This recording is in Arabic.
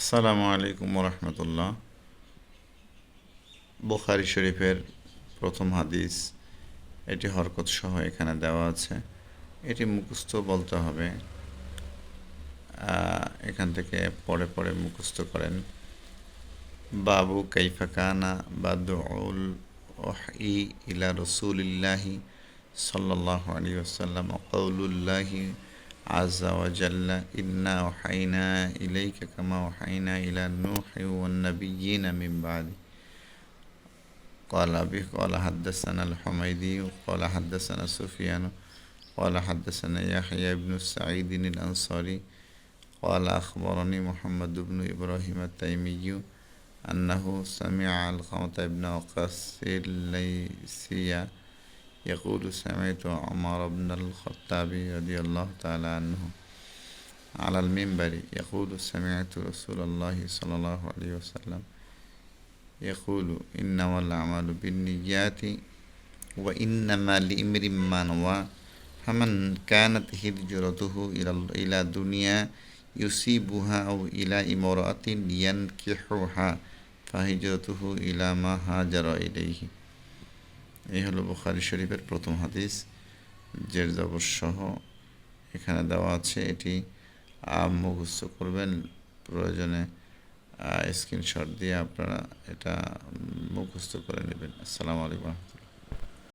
আসসালামু আলাইকুম রহমতুল্লাহ। বুখারি শরীফের প্রথম হাদিস, এটি হরকত সহ এখানে দেওয়া আছে। এটি মুখস্থ বলতে হবে। এখান থেকে পরে পরে মুখস্থ করেন। বাবু কাইফা কানা বাদউল ওহি ইলা রসুলিল্লাহি সাল্লাল্লাহু আলাইহি ওয়াসাল্লাম কওলুল্লাহি عز وجل إنا أوحينا إليك كما أوحينا إلى نوح والنبيين من بعد قال أبي قال حدثنا الحميدي قال حدثنا سفيان قال حدثنا يحيى بن سعيد الأنصاري. قال أخبرني محمد بن إبراهيم التيمي أنه سمع القمة بن وقاص الليثي يقول سمعت عمر بن الخطاب رضي الله تعالى عنه على المنبر يقول سمعت رسول الله صلى الله عليه وسلم يقول إنما الأعمال بالنيات وإنما لامرئ ما نوى فمن كانت هجرته إلى إلى دنيا يصيبها أو إلى امرأة ينكحها فهجرته إلى ما هاجر إليه. এই হলো বুখারি শরীফের প্রথম হাদিস জের জবর সহ এখানে দেওয়া আছে, এটি মুখস্থ করবেন, প্রয়োজনে স্ক্রিনশট দিয়ে আপনারা এটা মুখস্থ করে নেবেন। আসসালামু আলাইকুম রহমতুল্লাহ।